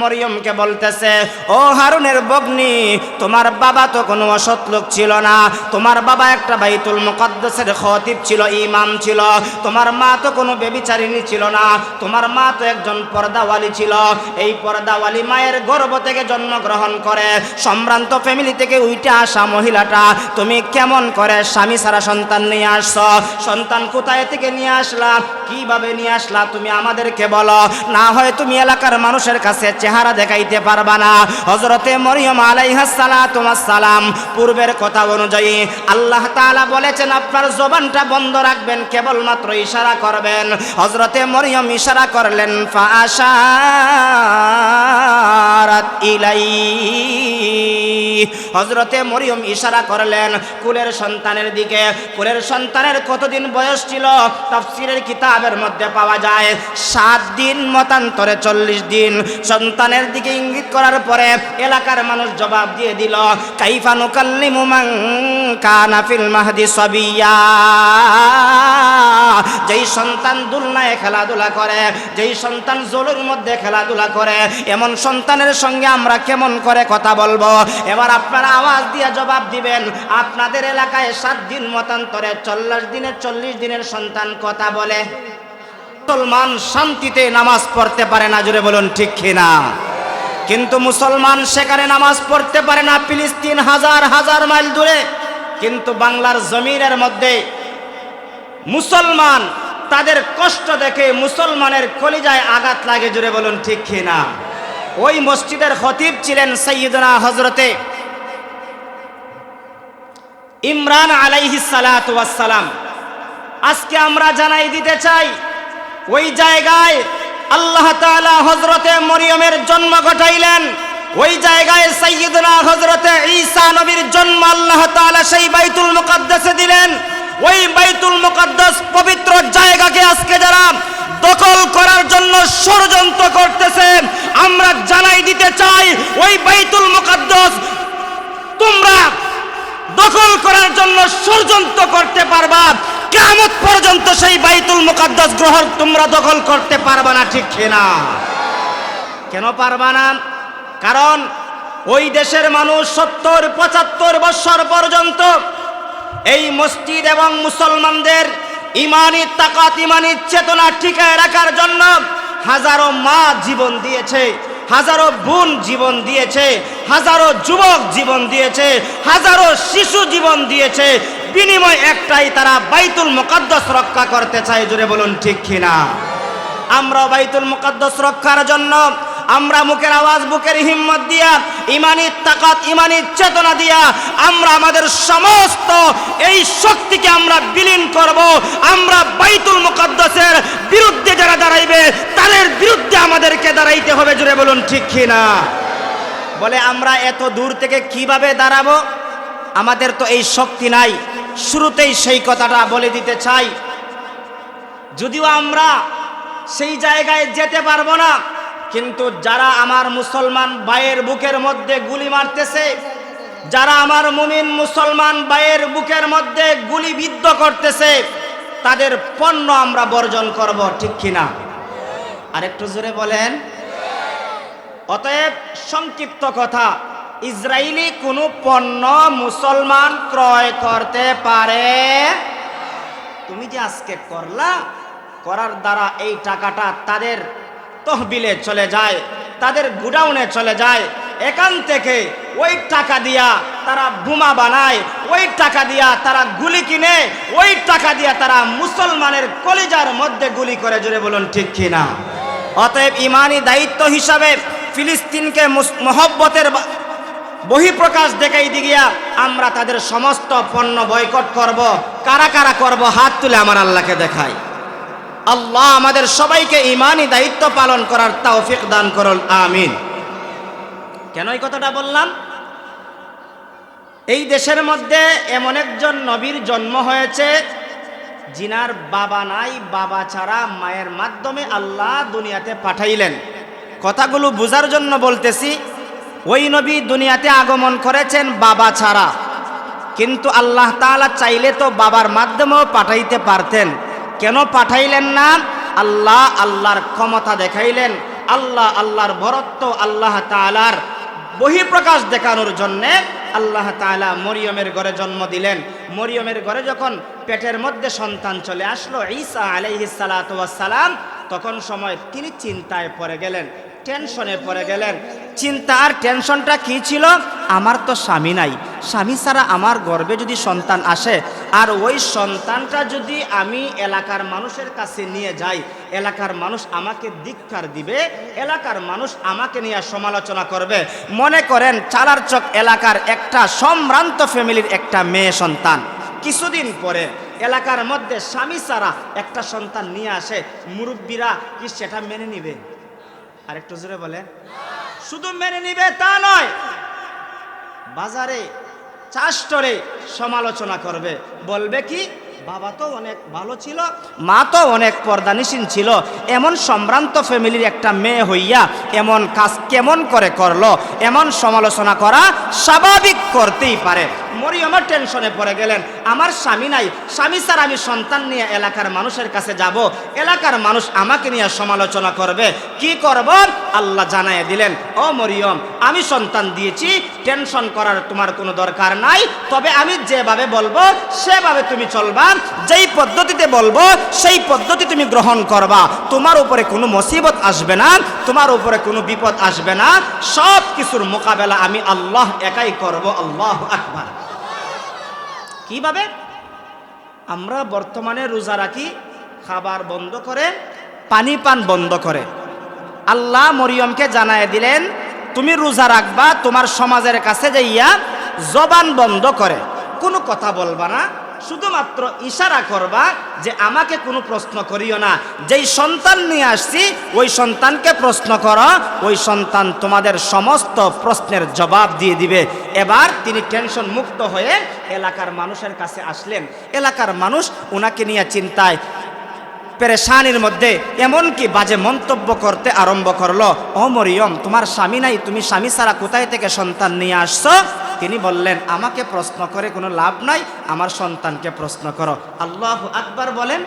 মরিয়মকে বলতেছে, ও হারুনের বগ্নি, তোমার বাবা তো কোনো অসৎ লোক ছিল না। তোমার বাবা একটা বাইতুল মুকদ্দাসের খতিব ছিল, ইমাম ছিল। তোমার মা তো কোনো বেবিচারিণী ছিল না। তোমার মা তো একজন পর্দাওয়ালি ছিল। এই পর্দাওয়ালি মায়ের গর্ভ থেকে জন্মগ্রহণ করে। সম্ভ্রান্ত ফ্যামিলি থেকে উইটে আসা মহিলাটা, তুমি কেমন করে স্বামী সারা সন্তান নিয়ে আসছ? সন্তান কোথায় থেকে নিয়ে আসলা? কীভাবে নিয়ে আসলা? তুমি আমাদেরকে বলো। না হয় তুমি এলাকার মানুষের কাছে চেহারা দেখাইতে পারবা না। হজরতে মরিয়ম সালাম পূর্বের কথা অনুযায়ী আল্লাহ তাআলা বলেছেন, আপনার জবানটা বন্ধ রাখবেন, কেবলমাত্র ইশারা করবেন। হজরতে মরিয়ম ইশারা করলেন ইলাই হজরতে মরিয়ম ইশারা করলেন, কুলের সন্তানের দিকে, কুলের সন্তানের কতদিন বয়স ছিল? তাফসিরের কিতাবের মধ্যে পাওয়া যায়, সাত দিন মতান্তরে চল্লিশ দিন। সন্তানের দিকে ইঙ্গিত করার পরে এলাকার মানুষ জবাব দিয়ে দিল, কাইফা নুকাল্লিমু মান কানা ফিল মাহদি সাবিয়া। যেই সন্তান দুলনায় খেলাধুলা করে, যেই সন্তান জোলুর মধ্যে খেলাধুলা করে, এমন সন্তানের সঙ্গে আমরা কেমন করে কথা বলব? এবার আপনারা আওয়াজ দিয়ে জবাব দিবেন, আপনাদের এলাকায় সাত দিন মতান্তরে চল্লিশ দিনের চল্লিশ দিনের সন্তান কথা বলে। মুসলমান শান্তিতে নামাজ পড়তে পারে না জুড়ে বলুন ঠিক কিনা? কিন্তু মুসলমান সেখানে নামাজ পড়তে পারে না, ফিলিস্তিন হাজার হাজার মাইল দূরে। কিন্তু বাংলার জমিনের মধ্যে মুসলমান তাদের কষ্ট দেখে মুসলমানের কলিজায় আঘাত লাগে জুড়ে বলুন ঠিক কিনা? ওই মসজিদের খতিব ছিলেন সৈয়দনা হজরতে ইমরান আলাইহি সালাম। আজকে আমরা জানাই দিতে চাই ওই জায়গায় আল্লাহ তাআলা হজরতে মরিয়মের জন্ম ঘটাইলেন। ওই জায়গায় সাইয়্যিদনা হজরতে ঈসা নবীর জন্ম আল্লাহ তাআলা সেই বাইতুল মুকাদ্দাসে দিলেন। ওই বাইতুল মুকাদ্দাস পবিত্র জায়গাকে আজকে যারা দখল করার জন্য ষড়যন্ত্র করতেছে, আমরা জানাই দিতে চাই, ওই বাইতুল মুকাদ্দাস তোমরা দখল করার জন্য ষড়যন্ত্র করতে পারবা। কেমন পর্যন্ত সেই বাইতুল মুকাদ্দাস গ্রহণ তোমরা দখল করতে পারবা না, ঠিক না কেন পারবা না? কারণ ওই দেশের মানুষ সত্তর, পঁচাত্তর বছর পর্যন্ত এই মসজিদ এবং মুসলমানদের ইমানি তাকাত, ইমানি চেতনা টিকায় রাখার জন্য হাজারো মা জীবন দিয়েছে, হাজারো বোন জীবন দিয়েছে, হাজারো যুবক জীবন দিয়েছে, হাজারো শিশু জীবন দিয়েছে বিনিময় একটাই, তারা বাইতুল মুকাদ্দাস রক্ষা করতে চায় জুড়ে বলুন ঠিক কিনা? আমরা বাইতুল মুকাদ্দাস রক্ষার জন্য, আমরা মুখের আওয়াজ, বুকের হিম্মত দিয়া ইমানি তাকাত ইমানি চেতনা দিয়া, আমরা আমাদের সমস্ত এই শক্তিকে আমরা বিলীন করব। আমরা বাইতুল মুকাদ্দাসের বিরুদ্ধে যারা দাঁড়াইবে, তাদের বিরুদ্ধে আমাদেরকে দাঁড়াইতে হবে জুড়ে বলুন ঠিক কিনা? বলে, আমরা এত দূর থেকে কীভাবে দাঁড়াবো? আমাদের তো এই শক্তি নাই। শুরুতেই সেই কথাটা বলে দিতে চাই। যদিও আমরা সেই জায়গায় যেতে পারব না, কিন্তু যারা আমার মুসলমান ভাইয়ের বুকের মধ্যে গুলি মারতেছে, যারা আমার মুমিন মুসলমান ভাইয়ের বুকের মধ্যে গুলিবিদ্ধ করতেছে, তাদের পণ্য আমরা বর্জন করব, ঠিক কিনা? আরেকটু জোরে বলেন। অতএব সংক্ষিপ্ত কথা। ইসরায়েলি কোনো পণ্য মুসলমান ক্রয় করতে পারে? তুমি যে আজকে করলা, করার দ্বারা এই টাকাটা তাদের তহবিলে চলে যায়, তাদের গুডাউনে চলে যায়, এখান থেকে ওই টাকা দিয়া তারা বোমা বানায়, ওই টাকা দিয়া তারা গুলি কিনে, ওই টাকা দিয়া তারা মুসলমানের কলিজার মধ্যে গুলি করে জুড়ে বলুন ঠিক কিনা? অতএব ইমানি দায়িত্ব হিসাবে ফিলিস্তিনকে মহব্বতের বহিঃপ্রকাশ দেখাই দিগিয়া আমরা তাদের সমস্ত পণ্য বয়কট করব। কারা কারা করব, হাত তুলে আমার আল্লাহকে দেখাই। আল্লাহ আমাদের সবাইকে ইমানই দায়িত্ব পালন করার তৌফিক দান করুন, আমিন। কেন এই কথাটা বললাম? এই দেশের মধ্যে এমন একজন নবীর জন্ম হয়েছে, জিনার বাবা নাই, বাবা ছাড়া মায়ের মাধ্যমে আল্লাহ দুনিয়াতে পাঠাইলেন। কথাগুলো বোঝার জন্য বলতেছি ওই নবী দুনিয়াতে আগমন করেছেন বাবা ছাড়া। কিন্তু আল্লাহ তাআলা চাইলে তো বাবার মাধ্যমেও পাঠাইতে পারতেন। কেন পাঠাইলেন না? আল্লাহ আল্লাহর ক্ষমতা দেখাইলেন। আল্লাহ আল্লাহর বরত্ব আল্লাহ তাআলার বহিঃপ্রকাশ দেখানোর জন্যে আল্লাহ তাআলা মরিয়মের ঘরে জন্ম দিলেন। মরিয়মের ঘরে যখন পেটের মধ্যে সন্তান চলে আসলো, ঈসা সালাম, তখন সময় তিনি চিন্তায় পড়ে গেলেন, টেনশনে পড়ে গেলেন। চিন্তা আর টেনশনটা কি ছিল? আমার তো স্বামী নাই। স্বামী ছাড়া আমার গর্বে যদি সন্তান আসে, আর ওই সন্তানটা যদি আমি এলাকার মানুষের কাছে নিয়ে যাই, এলাকার মানুষ আমাকে ধিক্কার দিবে, এলাকার মানুষ আমাকে নিয়ে সমালোচনা করবে। মনে করেন, চালার চক এলাকার একটা সম্ভ্রান্ত ফ্যামিলির একটা মেয়ে সন্তান। কিছুদিন পরে এলাকার মধ্যে স্বামী ছাড়া একটা সন্তান নিয়ে আসে। মুরব্বীরা কি সেটা মেনে নিবে? আরেকটু জোরে বলে শুধু মেনে নিবে তা নয়, বাজারে চাষ্টরে সমালোচনা করবে। বলবে কি, বাবা তো অনেক ভালো ছিল, মা তো অনেক পর্দানিসীন ছিল, এমন সম্ভ্রান্ত ফ্যামিলির একটা মেয়ে হইয়া এমন কাজ কেমন করে করল, এমন সমালোচনা করা স্বাভাবিক করতেই পারে। মরিয়মের টেনশনে পড়ে গেলেন। আমার স্বামী নাই। স্বামী স্যার আমি সন্তান নিয়ে এলাকার মানুষের কাছে যাব। এলাকার মানুষ আমাকে নিয়ে সমালোচনা করবে। কি করব? আল্লাহ জানায় দিলেন, ও মরিয়ম, আমি সন্তান দিয়েছি। টেনশন করার তোমার কোনো দরকার নাই। তবে আমি যেভাবে বলব, সেভাবে তুমি চলবা। যেই পদ্ধতিতে বলব, সেই পদ্ধতি তুমি গ্রহণ করবা। তোমার উপরে কোনো মুসিবত আসবে না। তোমার উপরে কোনো বিপদ আসবে না। সব কিছুর মোকাবেলা আমি আল্লাহ একাই করব। আল্লাহ আকবার। কীভাবে? আমরা বর্তমানে রোজা রাখি, খাবার বন্ধ করে, পানি পান বন্ধ করে। আল্লাহ মরিয়মকে জানায় দিলেন, তুমি রোজা রাখবা, তোমার সমাজের কাছে যাইয়া জবান বন্ধ করে। কোনো কথা বলবা না। শুধুমাত্র ইশারা করবা যে আমাকে কোনো প্রশ্ন করিও না। যেই সন্তান নিয়ে আসছি, ওই সন্তানকে প্রশ্ন করো, ওই সন্তান তোমাদের সমস্ত প্রশ্নের জবাব দিয়ে দিবে। এবার তিনি টেনশন মুক্ত হয়ে এলাকার মানুষের কাছে আসলেন। এলাকার মানুষ ওনাকে নিয়ে চিন্তায়, পেরেশানির মধ্যে এমনকি বাজে মন্তব্য করতে আরম্ভ করল, ও মরিয়ম, তোমার স্বামী নাই, তুমি স্বামী ছাড়া কোথায় থেকে সন্তান নিয়ে আসছো? তিনি বললেন আমাকে প্রশ্ন করে কোনো লাভ নাই আমার সন্তানকে প্রশ্ন করো। আল্লাহ আকবার বলেন।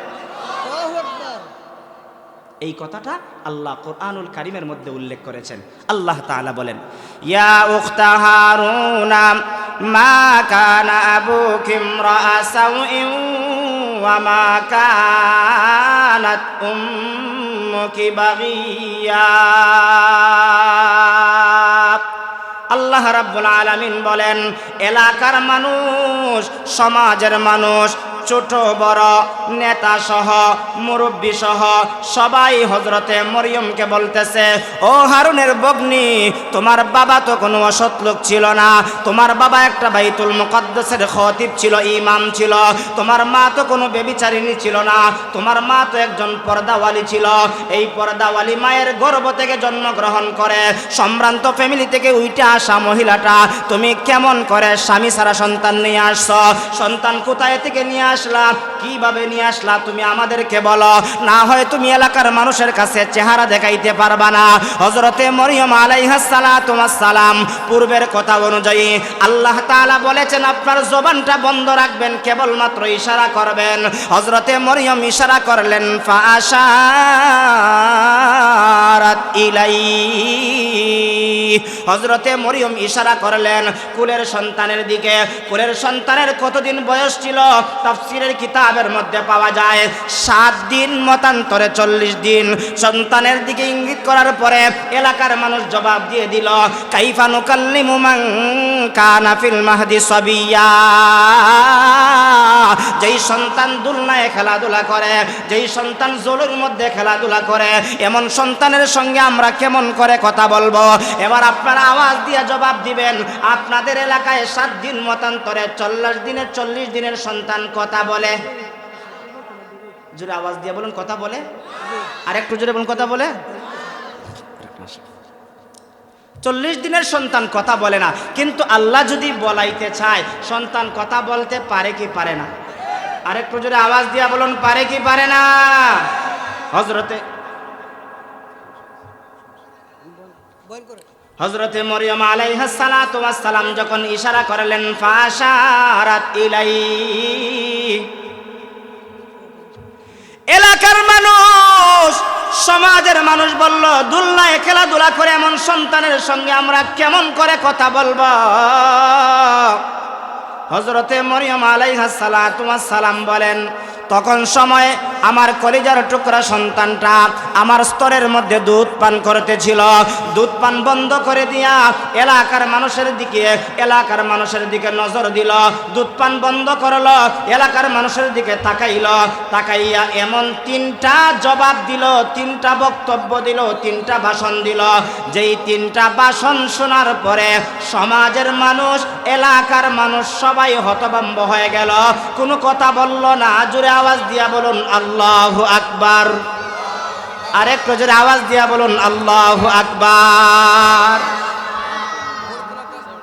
এই কথাটা আল্লাহ কোরআনুল কারিমের মধ্যে উল্লেখ করেছেন। আল্লাহ তাআলা বলেন ইয়া উখতা হারুনা মা কানা আবুকি ইমরাআ সাউইন ওয়া মা কানাত উম্মুকি বাগিয়া। আল্লাহ রাব্বুল আলামিন বলেন এলাকার মানুষ সমাজের মানুষ ছোট বড় নেতা সহ, মুরব্বী সহ, সবাই হজরতে মরিয়মকে বলতেছে, ও হারুনের বগ্নি, তোমার বাবা তো কোনো অসৎ লোক ছিল না। তোমার বাবা একটা বাইতুল মুকদ্দাসের খতিব ছিল, ইমাম ছিল। তোমার মা তো কোনো বেবিচারিণী ছিল না। তোমার মা তো একজন পর্দাওয়ালি ছিল। এই পর্দাওয়ালি মায়ের গর্ভ থেকে জন্মগ্রহণ করে। সম্ভ্রান্ত ফ্যামিলি থেকে উইটা আসা মহিলাটা, তুমি কেমন করে স্বামী সারা সন্তান নিয়ে আসছ? সন্তান কোথায় থেকে নিয়ে আসলা? কীভাবে নিয়ে আসলা তুমি আমাদেরকে বলো। না হয় তুমি এলাকার মানুষের কাছে চেহারা দেখাইতে পারবা না। হজরতে মরিয়ম আলাইহাসালাম সালাম পূর্বের কথা অনুযায়ী আল্লাহ তাআলা বলেছেন, আপনার জবানটা বন্ধ রাখবেন, কেবলমাত্র ইশারা করবেন। হজরতে মরিয়ম ইশারা করলেন ফাশারাত ইলাই হজরতে মরিয়ম ইশারা করলেন, কুলের সন্তানের দিকে, কুলের সন্তানের কতদিন বয়স ছিল? তাফসিরের কিতাবের মধ্যে পাওয়া যায়, সাত দিন মতান্তরে চল্লিশ দিন। সন্তানের দিকে ইঙ্গিত করার পরে এলাকার মানুষ জবাব দিয়ে দিল, কাইফা নুকাল্লিমু মান কানা ফিল মাহদি সাবিয়া। যেই সন্তান দুলনায় খেলাধুলা করে, যেই সন্তান জোলের মধ্যে খেলাধুলা করে, এমন সন্তানের সঙ্গে আমরা কেমন করে কথা বলব? এবার আপনারা আওয়াজ দিয়ে জবাব দিবেন, আপনাদের এলাকায় সাত দিন মতান্তরে চল্লিশ দিনের চল্লিশ দিনের সন্তান কথা বলে। জোরে আওয়াজ দিয়ে বলুন, কথা বলে। আর একটু জোরে বলুন, কথা বলে। চল্লিশ দিনের সন্তান কথা বলে না, কিন্তু আল্লাহ যদি বলাইতে চায়, সন্তান কথা বলতে পারে কি পারে না? আরেকটু জোরে আওয়াজ দিয়া বলুন, পারে কি পারে না? হজরতে হজরতে মরিয়ম আলাইহাসালাম যখন ইশারা করলেন, ফাশারাত ইলাই এলাকার মানুষ, সমাজের মানুষ বলল দুলনায় খেলাধুলা করে এমন সন্তানের সঙ্গে আমরা কেমন করে কথা বলব? হজরতে মরিয়ম আলাইহাস সালাম বলেন তখন সময় আমার কলিজার টুকরা সন্তানটা আমার স্তরের মধ্যে দুধ পান করতেছিল। দুধ পান বন্ধ করে দিয়া এলাকার মানুষের দিকে, এলাকার মানুষের দিকে নজর দিল। দুধ পান বন্ধ করল, এলাকার মানুষের দিকে তাকাইল। তাকাইয়া এমন তিনটা জবাব দিল, তিনটা বক্তব্য দিল, তিনটা ভাষণ দিল। যেই তিনটা ভাষণ শোনার পরে সমাজের মানুষ, এলাকার মানুষ সবাই হতভম্ব হয়ে গেল। কোনো কথা বলল না জোরে আওয়াজ দিয়া বলুন, আল্লাহ আকবার। আরেকটু জোরে আওয়াজ দিয়া বলুন, আল্লাহ আকবার।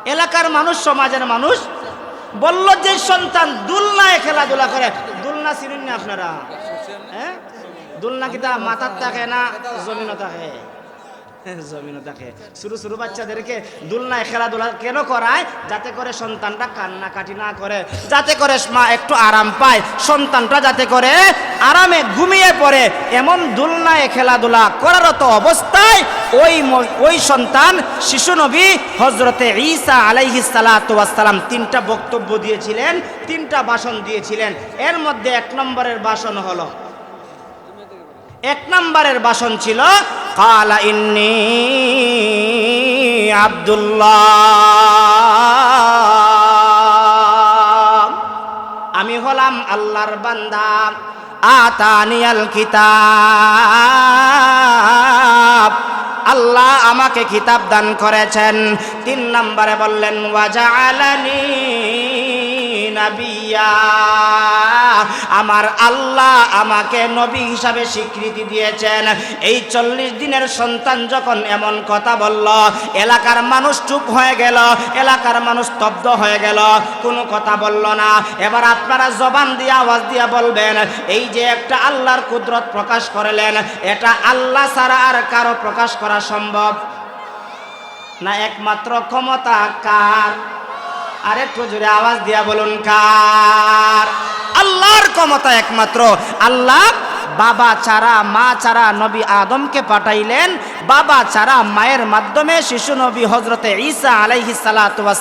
এলাকার মানুষ, সমাজের মানুষ বলল যে সন্তান দুলনায় খেলাধুলা করে। দুলনা চিনুন না আপনারা? হ্যাঁ? দুলনা কিতা মাথার থাকে না জমিনও থাকে জমিনও থাকে ছোট ছোট বাচ্চাদেরকে দুলনায় খেলাধুলা কেন করায়? যাতে করে সন্তানটা কান্নাকাটি না করে। যাতে করে মা একটু আরাম পায়। সন্তানটা যাতে করে আরামে ঘুমিয়ে পড়ে। এমন দুলনায় খেলাধুলা করারত অবস্থায় ওই ওই সন্তান শিশু নবী হজরতে ঈসা আলাইহিস সালাম তিনটা বক্তব্য দিয়েছিলেন, তিনটা ভাষণ দিয়েছিলেন। এর মধ্যে এক নম্বরের ভাষণ হলো এক নম্বরের বাসন ছিল, কালা ইন্নি আব্দুল্লাহ। আমি হলাম আল্লাহর বান্দা, আতানিয়াল কিতাব। আল্লাহ আমাকে কিতাব দান করেছেন। তিন নম্বরে বললেন ওয়াজা আলানি আমার আল্লাহ আমাকে নবী হিসাবে স্বীকৃতি দিয়েছেন। এই চল্লিশ দিনের সন্তান যখন এমন কথা বলল, এলাকার মানুষ চুপ হয়ে গেল, এলাকার মানুষ স্তব্ধ হয়ে গেল, কোনো কথা বলল না। এবার আপনারা জবান দিয়ে আওয়াজ দিয়ে বলবেন, এই যে একটা আল্লাহর কুদরত প্রকাশ করলেন, এটা আল্লাহ ছাড়া আর কারও প্রকাশ করা সম্ভব? না একমাত্র ক্ষমতা কার? আরেকটু জোরে আওয়াজ দিয়া বলুন কার? আল্লাহর ক্ষমতা একমাত্র। আল্লাহ বাবা ছাড়া, মা ছাড়া নবী আদমকে পাঠাইলেন। বাবা ছাড়া মায়ের মাধ্যমে শিশু নবী হজরতে ঈসা আলাইহি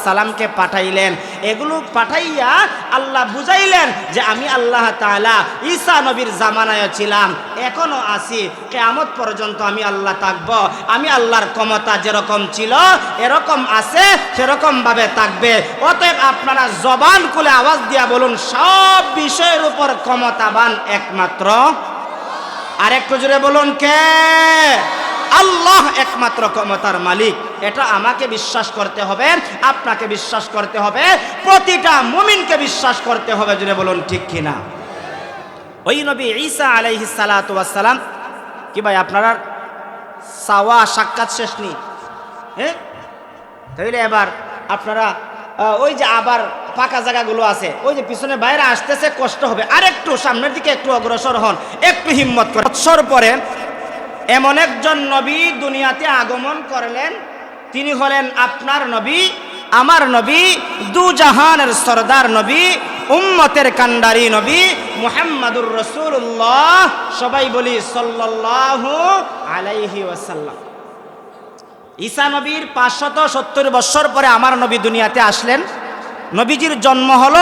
সালামকে পাঠাইলেন। এগুলো পাঠাইয়া আল্লাহ বুঝাইলেন যে আমি আল্লাহ তাআলা ঈসা নবীর জামানায় ছিলাম। এখনও আছি, কেয়ামত পর্যন্ত আমি আল্লাহ থাকব। আমি আল্লাহর ক্ষমতা যেরকম ছিল, এরকম আছে সেরকম ভাবে থাকবে। অতএব আপনারা জবান খুলে আওয়াজ দিয়া বলুন, সব বিষয়ের উপর ক্ষমতাবান একমাত্র আর একটু জোরে বলুন কে? আল্লাহ একমাত্র ক্ষমতার মালিক। এটা আমাকে বিশ্বাস করতে হবে, আপনাকে বিশ্বাস করতে হবে, প্রতিটা মুমিনকে বিশ্বাস করতে হবে, জোরে বলুন ঠিক কিনা? ওই নবী ঈসা আলাইহি সালাম কি ভাই আপনারা সাওয়া সাক্ষাৎ শেষ নেই? হ্যাঁ? তাইলে এবার আপনারা ওই যে আবার ফাঁকা জায়গাগুলো আছে, ওই যে পিছনে বাইরে আসতেছে, কষ্ট হবে। আর একটু সামনের দিকে একটু অগ্রসর হন, একটু হিম্মত করে। পরে এমন একজন নবী দুনিয়াতে আগমন করলেন, তিনি হলেন আপনার নবী, আমার নবী, দু জাহানের সরদার নবী, উম্মতের কান্ডারি নবী মুহাম্মাদুর রসুল্লাহ সবাই বলি সাল্লাল্লাহু আলাইহি ওয়াসাল্লাম। ঈসা নবীর পাঁচশত সত্তর বৎসর পরে আমার নবী দুনিয়াতে আসলেন। নবীজির জন্ম হল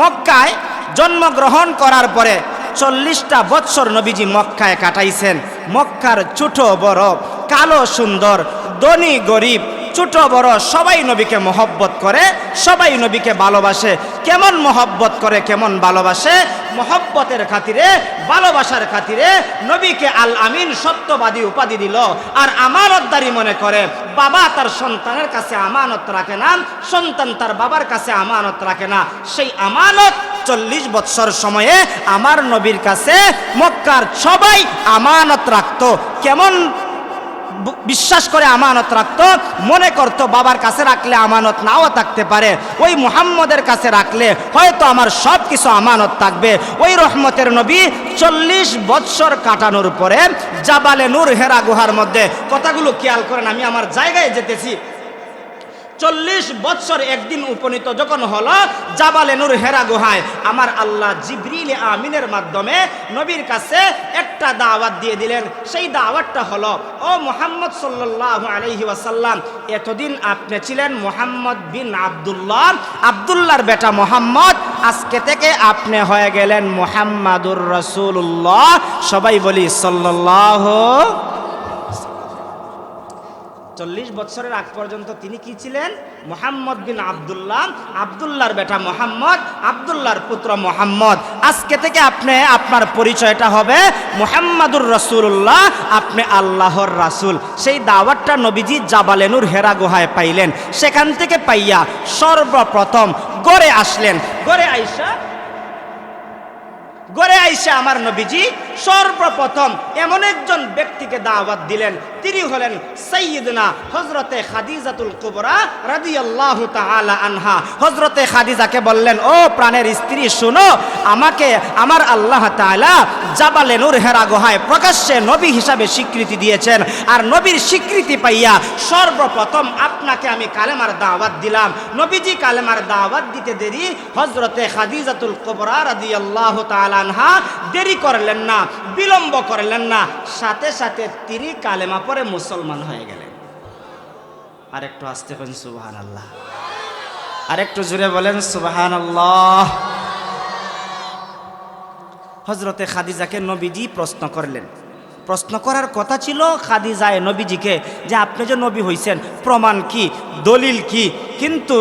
মক্কায়। জন্মগ্রহণ করার পরে চল্লিশটা বৎসর নবীজি মক্কায় কাটাইছেন। মক্কার ছোট বড়, কালো সুন্দর, ধনী গরিব ছোট বড় সবাই নবীকে মহব্বত করে, সবাই নবীকে ভালোবাসে। কেমন মহব্বত করে, কেমন ভালোবাসে? মহব্বতের খাতিরে, ভালোবাসার খাতিরে নবীকে আল আমিন সত্যবাদী উপাধি দিল। আর আমানতদারি মনে করে, বাবা তার সন্তানের কাছে আমানত রাখে না, সন্তান তার বাবার কাছে আমানত রাখে না। সেই আমানত চল্লিশ বৎসর সময়ে আমার নবীর কাছে মক্কার সবাই আমানত রাখত। কেমন বিশ্বাস করে আমানত রাখত, মনে করত বাবার কাছে রাখলে আমানত নাও থাকতে পারে। ওই মুহাম্মদের কাছে রাখলে হয়তো আমার সব কিছু আমানত থাকবে। ওই রহমতের নবী চল্লিশ বৎসর কাটানোর পরে জাবালে নূর হেরা গুহার মধ্যে, কথাগুলো খেয়াল করেন, আমি আমার জায়গায় যেতেছি চল্লিশ বৎসর একদিন উপনীত যখন হলো, জাবালে নূর হেরা গুহায়। আমার আল্লাহ জিবরিল আমিনের মাধ্যমে নবীর কাছে একটা দাওয়াত দিয়ে দিলেন। সেই দাওয়াতটা হলো, ও মোহাম্মদ সাল্লাল্লাহু আলাইহি ওয়াসাল্লাম, এতদিন আপনি ছিলেন মোহাম্মদ বিন আব্দুল্লাহ, আব্দুল্লাহর বেটা মোহাম্মদ, আজকে থেকে আপনি হয়ে গেলেন মোহাম্মদুর রসুল্লাহ সবাই বলি, সাল্লাল্লাহু চল্লিশ বছরের আগ পর্যন্ত তিনি কি ছিলেন? মোহাম্মদ বিন আবদুল্লাহ। আবদুল্লাহর বেটা মোহাম্মদ, আবদুল্লাহর পুত্র মোহাম্মদ। আজকে থেকে আপনি আপনার পরিচয়টা হবে মোহাম্মদুর রসুল্লাহ আপনি আল্লাহর রাসুল। সেই দাওয়াতটা নবীজি জাবালেনুর হেরা গুহায় পাইলেন। সেখান থেকে পাইয়া সর্বপ্রথম গড়ে আসলেন। গড়ে আইসা গড়ে আইসে আমার নবীজি সর্বপ্রথম এমন একজন ব্যক্তিকে দাওয়াত দিলেন। তিনি হলেন সৈয়দনা হজরতে খাদিজাতুল কুবরা রাদি আল্লাহ আনহা। হজরতে খাদিজাকে বললেন, ও প্রাণের স্ত্রী, শুনো, আমাকে, আমার আল্লাহ তাআলা জাবালে নূর হেরা গোহায় প্রকাশ্যে নবী হিসাবে স্বীকৃতি দিয়েছেন। আর নবীর স্বীকৃতি পাইয়া সর্বপ্রথম আপনাকে আমি কালেমার দাওয়াত দিলাম। নবীজি কালেমার দাওয়াত দিতে দেরি হজরতে খাদিজাতুল কুবরা রাদিয়াল্লাহু তাআলা আনহা দেরি করলেন না, বিলম্ব করলেন না। সাথে সাথে তিনি কালেমা পরে মুসলমান হয়ে গেলেন। আরেকটু আসতে পারেন সুবাহান আল্লাহ আরেকটু জুড়ে বলেন সুবাহান আল্লাহ হজরতে খাদিজাকে নবীজি প্রশ্ন করলেন। প্রশ্ন করার কথা ছিল খাদিজায় নবীজিকে যে আপনি যে নবী হইছেন, প্রমাণ কি, দলিল কি? কিন্তু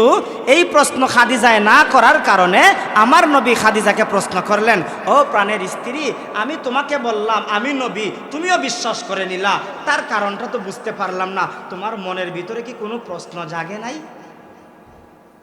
এই প্রশ্ন খাদিজায় না করার কারণে আমার নবী খাদিজাকে প্রশ্ন করলেন, ও প্রাণের স্ত্রী, আমি তোমাকে বললাম, আমি নবী, তুমিও বিশ্বাস করে নিলা। তার কারণটা তো বুঝতে পারলাম না। তোমার মনের ভিতরে কি কোনো প্রশ্ন জাগে নাই?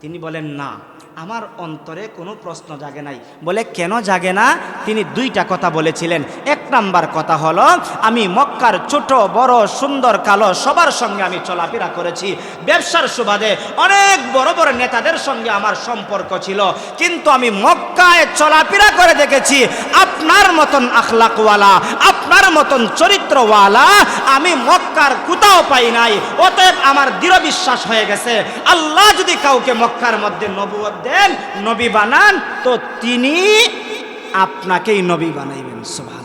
তিনি বলেন, না। আমার অন্তরে কোনো প্রশ্ন জাগে নাই। বলে, কেন জাগে না? তিনি দুইটা কথা বলেছিলেন। এক নাম্বার কথা হলো, আমি মক্কার ছোট, বড়, সুন্দর, কালো সবার সঙ্গে আমি চলাফেরা করেছি। ব্যবসার সুবাদে অনেক বড় বড় নেতাদের সঙ্গে আমার সম্পর্ক ছিল। কিন্তু আমি মক্কায় চলাফেরা করে দেখেছি, আপনার মতন আখলাকওয়ালা, আপনার মতন চরিত্রওয়ালা আমি মক্কার কোথাও পাই নাই। অতএব আমার দৃঢ় বিশ্বাস হয়ে গেছে, আল্লাহ যদি কাউকে মক্কার মধ্যে নবুয়ত দেন, নবী বানান, তো তিনি আপনাকেই নবী বানাইবেন সুবহান